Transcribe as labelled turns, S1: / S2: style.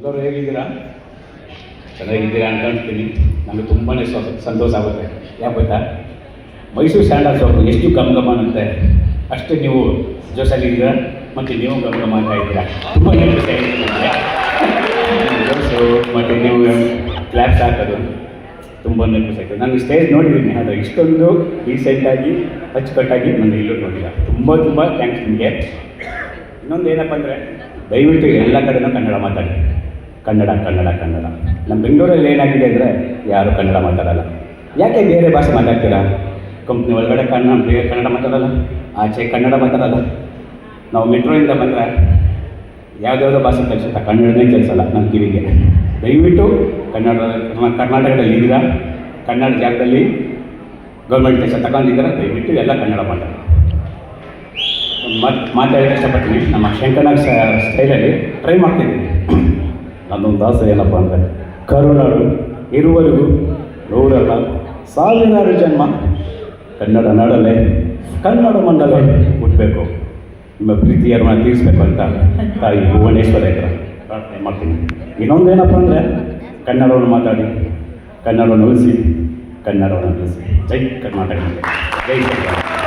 S1: ಎಲ್ಲರೂ ಹೇಗಿದ್ದೀರಾ? ಚೆನ್ನಾಗಿದ್ದೀರಾ ಅಂತ ನಮಗೆ ನನಗೆ ತುಂಬಾ ಸಂತೋಷ ಆಗುತ್ತೆ. ಯಾಕೆ ಗೊತ್ತಾ? ಮೈಸೂರು ಸ್ಟ್ಯಾಂಡರ್ಡ್ ಸೋಪು ಎಷ್ಟು ಗಮ್ ಗಮ ಅನ್ನುತ್ತೆ ಅಷ್ಟು ನೀವು ಜೋಸಾಗಿದ್ದೀರಾ ಮತ್ತು ನೀವು ಗಮ್ ಗಮ ಅಂತ ಇದ್ದೀರಾ. ತುಂಬ. ಜೋಶು ಮತ್ತು ನೀವು ಕ್ಲಾಪ್ಸ್ ಹಾಕೋದು ತುಂಬ ಖುಷಿ ಆಯಿತು ನಾನು ಸ್ಟೇಜ್ ನೋಡಿದ್ದೀನಿ ಅದು ಇಷ್ಟೊಂದು ರೀಸೆಂಟಾಗಿ ಅಚ್ಚುಕಟ್ಟಾಗಿ ನಾನು ಇಲ್ಲೂ ನೋಡಿಲ್ಲ. ತುಂಬ ತುಂಬ ಥ್ಯಾಂಕ್ಸ್ ನಿಮಗೆ. ಇನ್ನೊಂದು ಏನಪ್ಪ ಅಂದರೆ, ದಯವಿಟ್ಟು ಎಲ್ಲ ಕಡೆನೂ ಕನ್ನಡ ಮಾತಾಡಿ. ಕನ್ನಡ ಕನ್ನಡ ಕನ್ನಡ. ನಮ್ಮ ಬೆಂಗಳೂರಲ್ಲಿ ಏನಾಗಿದೆ ಅಂದರೆ ಯಾರು ಕನ್ನಡ ಮಾತಾಡಲ್ಲ. ಯಾಕೆ ಬೇರೆ ಭಾಷೆ ಮಾತಾಡ್ತೀರಾ? ಕಂಪ್ನಿ ಒಳಗಡೆ ಕನ್ನಡ, ಬೇರೆ ಕನ್ನಡ ಮಾತಾಡಲ್ಲ. ಆಚೆ ಕನ್ನಡ ಮಾತಾಡಲ್ಲ. ನಾವು ಮೆಟ್ರೋಯಿಂದ ಬಂದರೆ ಯಾವುದ್ಯಾವುದೋ ಭಾಷೆ ಕಲಿಸುತ್ತಾ ಕನ್ನಡನೇ ಕಲಿಸಲ್ಲ ನಮ್ಮ ಕಿವಿಗೆ. ದಯವಿಟ್ಟು ಕನ್ನಡ ಕರ್ನಾಟಕದಲ್ಲಿ ಇದ್ದೀರಾ? ಕನ್ನಡ ಜಾಗದಲ್ಲಿ ಗೌರ್ಮೆಂಟ್ ಕೆಲಸ ತಗೊಂಡಿದ್ದೀರಾ? ದಯವಿಟ್ಟು ಎಲ್ಲ ಕನ್ನಡ ಮಾತಾಡಲ್ಲ ಮತ್ತು ಮಾತಾಡೋಕ್ಕೆ ಇಷ್ಟಪಡ್ತೀನಿ. ನಮ್ಮ ಶಂಕರ್ನಾಗ್ ಸ್ಟೈಲಲ್ಲಿ ಟ್ರೈ ಮಾಡ್ತಿದ್ದೀನಿ. ನನ್ನೊಂದು ಆಸೆ ಏನಪ್ಪ ಅಂದರೆ ಕರುನಾಡು. ಇರುವರೆಗೂ ನೂರಲ್ಲ ಸಾವಿರಾರು ಜನ್ಮ ಕನ್ನಡ ನಾಡಲ್ಲೇ, ಕನ್ನಡ ಮಂಡಲೇ ಹುಟ್ಟಬೇಕು ನಿಮ್ಮ ಪ್ರೀತಿಯರನ್ನ ತೀರಿಸ್ಬೇಕು ಅಂತ ತಾಯಿ ಭುವನೇಶ್ವರ ಹತ್ರ ಪ್ರಾರ್ಥನೆ ಮಾಡ್ತೀನಿ. ಇನ್ನೊಂದು ಏನಪ್ಪ ಅಂದರೆ ಕನ್ನಡವನ್ನು ಮಾತಾಡಿ, ಕನ್ನಡವನ್ನು ಉಳಿಸಿ ಕನ್ನಡವನ್ನು ಉಳಿಸಿ ಜೈ ಕರ್ನಾಟಕ. ಜೈ ಕರ್ನಾಟಕ.